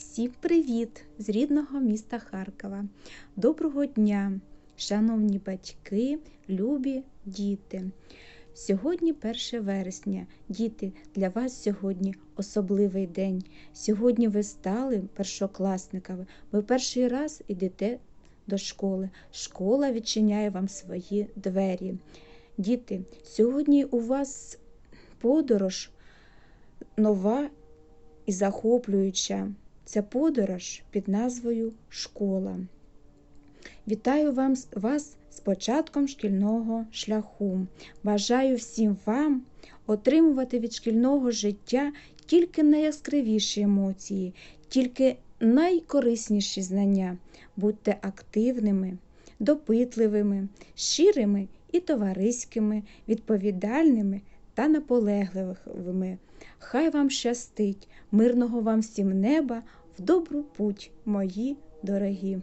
Всім привіт з рідного міста Харкова. Доброго дня, шановні батьки, любі діти. Сьогодні 1 вересня. Діти, для вас сьогодні особливий день. Сьогодні ви стали першокласниками. Ви перший раз йдете до школи. Школа відчиняє вам свої двері. Діти, сьогодні у вас подорож нова і захоплююча. Це подорож під назвою Школа. Вітаю вам, вас з початком шкільного шляху. Бажаю всім вам отримувати від шкільного життя тільки найяскравіші емоції, тільки найкорисніші знання. Будьте активними, допитливими, щирими і товариськими, відповідальними та наполегливими. Хай вам щастить, мирного вам всім неба, в добру путь, мої дорогі.